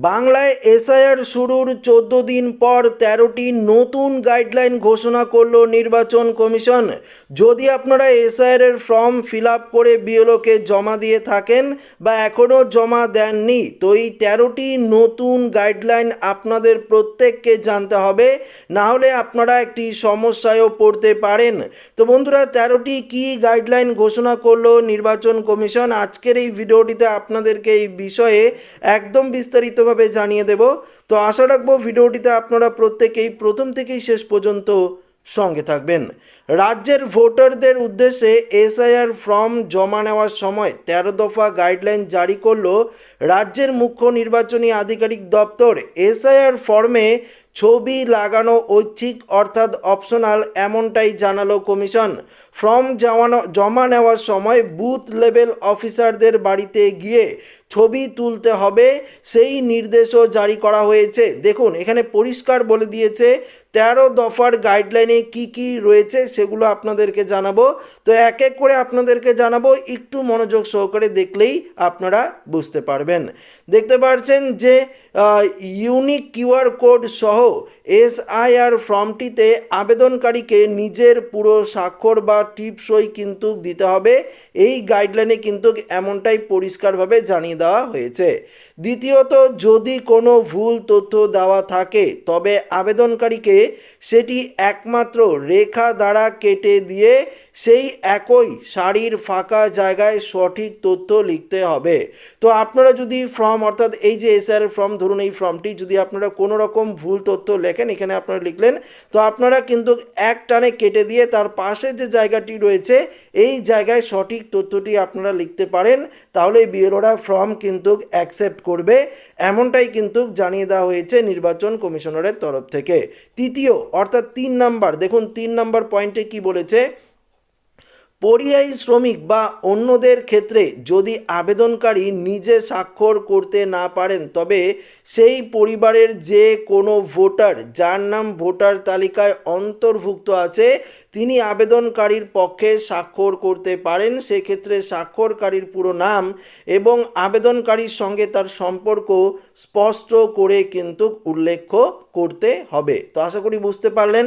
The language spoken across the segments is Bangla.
বাংলায় এসআইআর শুরুর চোদ্দ দিন পর তেরোটি নতুন গাইডলাইন ঘোষণা করল নির্বাচন কমিশন। যদি আপনারা এসআইআর এর ফর্ম ফিল আপ করে বিএলওকে জমা দিয়ে থাকেন বা এখনও জমা দেননি, তো এই তেরোটি নতুন গাইডলাইন আপনাদের প্রত্যেককে জানতে হবে। না হলে আপনারা একটি সমস্যায়ও পড়তে পারেন। তো বন্ধুরা, তেরোটি কি গাইডলাইন ঘোষণা করল নির্বাচন কমিশন? আজকের এই ভিডিওটিতে আপনাদেরকে এই বিষয়ে একদম বিস্তারিতভাবে জানিয়ে দেব। তো আশা রাখব ভিডিওটিতে আপনারা প্রত্যেকেই প্রথম থেকেই শেষ পর্যন্ত সঙ্গে থাকবেন। রাজ্যের ভোটারদের উদ্দেশ্যে এসআইআর ফর্ম জমা নেওয়ার সময় তেরো দফা গাইডলাইন জারি করল রাজ্যের মুখ্য নির্বাচনী আধিকারিক দপ্তর। এসআইআর ফর্মে ছবি লাগানো ঐচ্ছিক অর্থাৎ অপশনাল এমনটাই জানালো কমিশন। ফর্ম জমানো জমা নেওয়ার সময় বুথ লেভেল অফিসারদের বাড়িতে গিয়ে ছবি তুলতে হবে, সেই নির্দেশও জারি করা হয়েছে। দেখুন, এখানে পরিষ্কার বলে দিয়েছে, তেরো দফার গাইডলাইনে কি কি রয়েছে সেগুলো আপনাদেরকে জানাব। তো এক এক করে আপনাদেরকে জানাব, একটু মনোযোগ সহকারে দেখলেই আপনারা বুঝতে পারবেন। দেখতে পারছেন যে ইউনিক কিউআর কোড সহ এসআইআর ফর্মটিতে আবেদনকারীকে নিজের পুরো স্বাক্ষর বা টিপসই কিন্তু দিতে হবে। এই গাইডলাইনে কিন্তু এমনটাই পরিষ্কারভাবে জানিয়ে দেওয়া হয়েছে। দ্বিতীয়ত, যদি কোনো ভুল তথ্য দেওয়া থাকে, তবে আবেদনকারীকে সেটি একমাত্র রেখা দ্বারা কেটে দিয়ে সেই একই শাড়ির ফাঁকা জায়গায় সঠিক তথ্য লিখতে হবে। তো আপনারা যদি ফর্ম, অর্থাৎ এই যে এসআর ফর্ম, ধরুন এই ফর্মটি যদি আপনারা কোনো রকম ভুল তথ্য লেখেন, এখানে আপনারা লিখলেন, তো আপনারা কিন্তু এক টানে কেটে দিয়ে তার পাশে যে জায়গাটি রয়েছে, এই জায়গায় সঠিক তথ্যটি আপনারা লিখতে পারেন তাহলে বিএলওরা ফর্ম কিন্তু অ্যাকসেপ্ট করবে, এমনটাই কিন্তু জানিয়ে দেওয়া হয়েছে নির্বাচন কমিশনারের তরফ থেকে। তৃতীয়, অর্থাৎ তিন নাম্বার, দেখুন তিন নাম্বার পয়েন্টে কি বলেছে? পরিযায়ী শ্রমিক বা অন্যদের ক্ষেত্রে যদি আবেদনকারী নিজে স্বাক্ষর করতে না পারেন, তবে সেই পরিবারের যে কোনো ভোটার, যার নাম ভোটার তালিকায় অন্তর্ভুক্ত আছে, তিনি আবেদনকারীর পক্ষে স্বাক্ষর করতে পারেন। সেক্ষেত্রে স্বাক্ষরকারীর পুরো নাম এবং আবেদনকারীর সঙ্গে তার সম্পর্ক স্পষ্ট করে কিন্তু উল্লেখ করতে হবে। তো আশা করি বুঝতে পারলেন।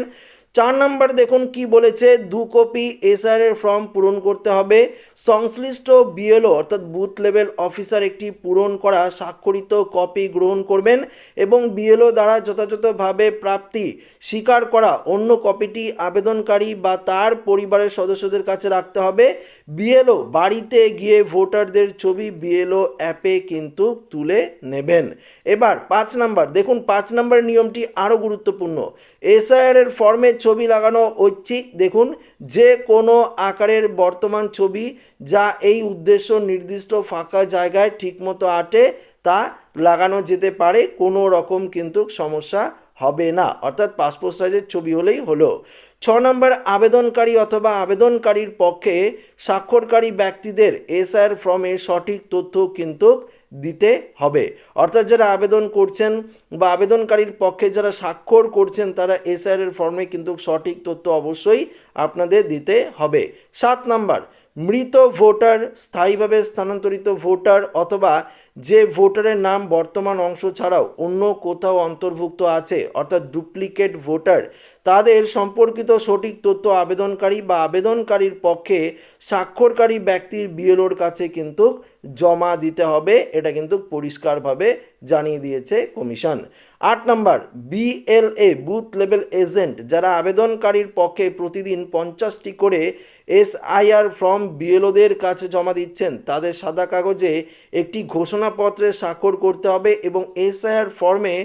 চার নম্বর দেখুন কি বলেছে, দু কপি এসআর এর ফর্ম পূরণ করতে হবে। সংশ্লিষ্ট বিএলও অর্থাৎ বুথ লেভেল অফিসার একটি পূরণ করা, স্বাক্ষরিত কপি গ্রহণ করবেন এবং বিএলও দ্বারা যথাযথভাবে প্রাপ্তি স্বীকার করা, অন্য কপিটি আবেদনকারী বা তার পরিবারের সদস্যদের কাছে রাখতে হবে। বিএলও বাড়িতে গিয়ে ভোটারদের ছবি বিএলও অ্যাপে কিন্তু তুলে নেবেন। এবার পাঁচ নাম্বার, দেখুন পাঁচ নাম্বার নিয়মটি আরও গুরুত্বপূর্ণ। এসআইআর এর ফর্মে ছবি লাগানো ঐচ্ছিক দেখুন, যে কোনো আকারের বর্তমান ছবি যা এই উদ্দেশ্য নির্দিষ্ট ফাঁকা জায়গায় ঠিকমতো আটে, তা লাগানো যেতে পারে, কোনো রকম কিন্তু সমস্যা হবে না। অর্থাৎ পাসপোর্ট সাইজের ছবি হলেই হলো। ছ নম্বর, আবেদনকারী অথবা আবেদনকারীর পক্ষে স্বাক্ষরকারী ব্যক্তিদের এসআর ফর্মে সঠিক তথ্য কিন্তু দিতে হবে। অর্থাৎ যারা আবেদন করছেন বা আবেদনকারীর পক্ষে যারা স্বাক্ষর করছেন, তারা এসআর এর ফর্মে কিন্তু সঠিক তথ্য অবশ্যই আপনাদের দিতে হবে। সাত নাম্বার, মৃত ভোটার, স্থায়ীভাবে স্থানান্তরিত ভোটার অথবা যে ভোটারের নাম বর্তমান অংশ ছাড়াও অন্য কোথাও অন্তর্ভুক্ত আছে, অর্থাৎ ডুপ্লিকেট ভোটার, তাদের সম্পর্কিত সঠিক তথ্য আবেদনকারী বা আবেদনকারীর পক্ষে স্বাক্ষরকারী ব্যক্তির বিএলওর কাছে কিন্তু জমা দিতে হবে, এটা কিন্তু পরিষ্কারভাবে জানিয়ে দিয়েছে কমিশন। আট নম্বর, বিএলএ, বুথ লেভেল এজেন্ট, যারা আবেদনকারীর পক্ষে প্রতিদিন পঞ্চাশটি করে এসআইআর ফর্ম বিএলওদের কাছে জমা দিচ্ছেন, তাদের সাদা কাগজে একটি ঘোষণাপত্রে স্বাক্ষর করতে হবে এবং এসআইআর ফর্মে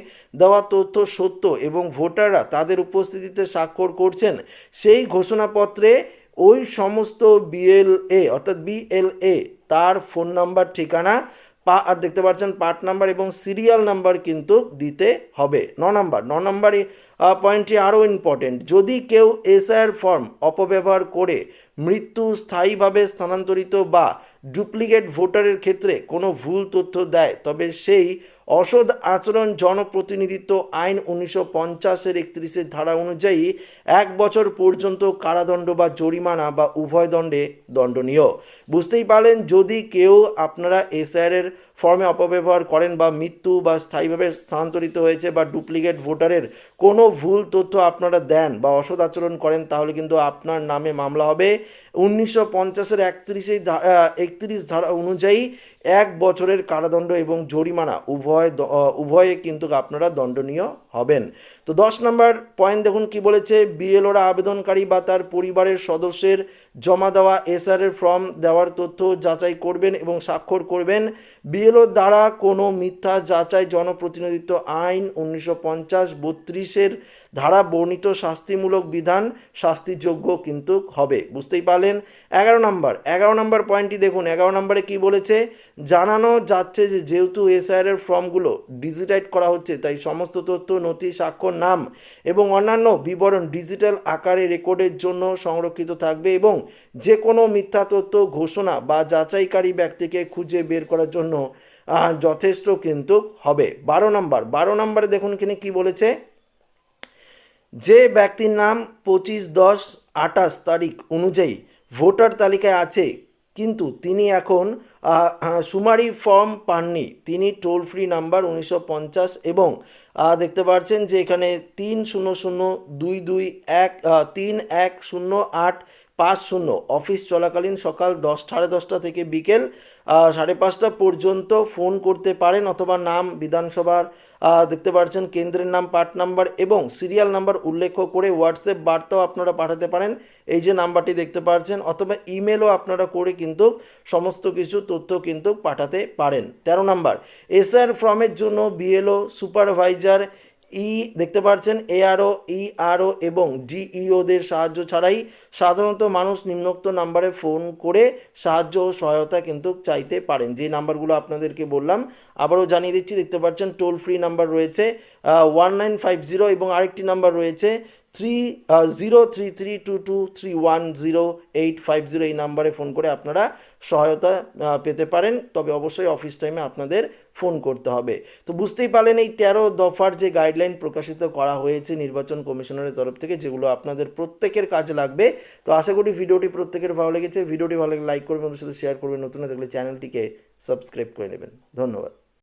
দেওয়া তথ্য সত্য এবং ভোটাররা তাদের উপস্থিতিতে স্বাক্ষর করছেন। সেই ঘোষণাপত্রে ওই সমস্ত বিএলএ, অর্থাৎ বিএলএ তার ফোন নাম্বার, ঠিকানা, পা, আর দেখতে পাচ্ছেন পার্ট নাম্বার এবং সিরিয়াল নাম্বার কিন্তু দিতে হবে। ন নাম্বার ন নাম্বার পয়েন্টটি আরও ইম্পর্টেন্ট যদি কেউ এসআইআর ফর্ম অপব্যবহার করে মৃত্যু স্থায়ীভাবে স্থানান্তরিত বা ডুপ্লিকেট ভোটারের ক্ষেত্রে কোনো ভুল তথ্য দেয়, তবে সেই অসৎ আচরণ, জনপ্রতিনিধিত্ব, আইন উনিশশো পঞ্চাশের একত্রিশের ধারা অনুযায়ী এক বছর পর্যন্ত কারাদণ্ড বা জরিমানা বা উভয় দণ্ডে দণ্ডনীয়। বুঝতেই পারলেন, যদি কেউ আপনারা এসআইআরের ফর্মে অপব্যবহার করেন বা মৃত্যু বা স্থায়ীভাবে স্থানান্তরিত হয়েছে বা ডুপ্লিকেট ভোটারের কোনো ভুল তথ্য আপনারা দেন বা অসৎ আচরণ করেন, তাহলে কিন্তু আপনার নামে মামলা হবে। উনিশশো পঞ্চাশের একত্রিশে একত্রিশ ধারা অনুযায়ী এক বছরের কারাদণ্ড এবং জরিমানা। উভয় উভয়ে কিন্তু আপনারা দণ্ডনীয় হবেন। তো দশ নম্বর পয়েন্ট দেখুন কি বলেছে বিএলওরা আবেদনকারী বা তার পরিবারের সদস্যের জমা দেওয়া এসআর এর ফর্ম দেওয়ার তথ্য যাচাই করবেন এবং স্বাক্ষর করবেন। বিএলও দ্বারা কোনো মিথ্যা যাচাই জনপ্রতিনিধিত্ব আইন উনিশশো পঞ্চাশ বত্রিশের ধারা বর্ণিত শাস্তিমূলক বিধান শাস্তিযোগ্য কিন্তু হবে। বুঝতেই পারলেন? এগারো নম্বর এগারো নম্বর পয়েন্টটি দেখুন। এগারো নম্বরে কি বলেছে জানানো যাচ্ছে যে যেহেতু এসআইআর এর ফর্মগুলো ডিজিটাইজ করা হচ্ছে, তাই সমস্ত তথ্য নথি স্বাক্ষর, নাম এবং অন্যান্য বিবরণ ডিজিটাল আকারে রেকর্ডের জন্য সংরক্ষিত থাকবে এবং যে কোনো মিথ্যা তথ্য, ঘোষণা বা যাচাইকারী ব্যক্তিকে খুঁজে বের করার জন্য যথেষ্ট কিন্তু হবে। বারো নম্বর, বারো নম্বরে দেখুন এখানে কি বলেছে। যে ব্যক্তির নাম পঁচিশ দশ আঠাশ তারিখ অনুযায়ী ভোটার তালিকায় আছে কিন্তু তিনি এখন সুমারি ফর্ম পাননি। তিনি টোল ফ্রি নাম্বার উনিশশো পঞ্চাশ এবং দেখতে পাচ্ছেন যে এখানে তিন শূন্য শূন্য দুই দুই এক তিন এক শূন্য আট পাঁচ শূন্য। অফিস চলাকালীন সকাল দশ, সাড়ে দশটা থেকে বিকেল সাড়ে পাঁচটা পর্যন্ত ফোন করতে পারেন অথবা নাম বিধানসভার দেখতে পাচ্ছেন কেন্দ্রের নাম পার্ট নাম্বার এবং সিরিয়াল নাম্বার উল্লেখ করে হোয়াটসঅ্যাপ বার্তাও আপনারা পাঠাতে পারেন। এই যে নাম্বারটি দেখতে পাচ্ছেন অথবা ইমেলও আপনারা করে কিন্তু সমস্ত কিছু তথ্য কিন্তু পাঠাতে পারেন। তেরো নাম্বার, এসআর ফর্মের জন্য বিএলও সুপারভাইজার ই দেখতে পাচ্ছেন এআরও ইআরও এবং ডিইওদের সাহায্য ছাড়াই সাধারণত মানুষ নিম্নোক্ত নাম্বারে ফোন করে সাহায্য ও সহায়তা কিন্তু চাইতে পারেন। যে নাম্বারগুলো আপনাদেরকে বললাম, আবারও জানিয়ে দিচ্ছি, দেখতে পাচ্ছেন টোল ফ্রি নাম্বার রয়েছে ওয়ান নাইন ফাইভ জিরো এবং আরেকটি নাম্বার রয়েছে three zero three three two two three one zero eight five zero এই নাম্বারে ফোন করে আপনারা সহায়তা পেতে পারেন। তবে অবশ্যই অফিস টাইমে আপনাদের ফোন করতে হবে। তো বুঝতেই পারলেন এই তেরো দফার যে গাইডলাইন প্রকাশিত করা হয়েছে নির্বাচন কমিশনারের তরফ থেকে, যেগুলো আপনাদের প্রত্যেকের কাজে লাগবে। তো আশা করি ভিডিওটি প্রত্যেকের ভালো লেগেছে। ভিডিওটি ভালো লাগলে লাইক করবেন ওদের সাথে শেয়ার করবেন। নতুন থাকলে চ্যানেলটিকে সাবস্ক্রাইব করে নেবেন। ধন্যবাদ।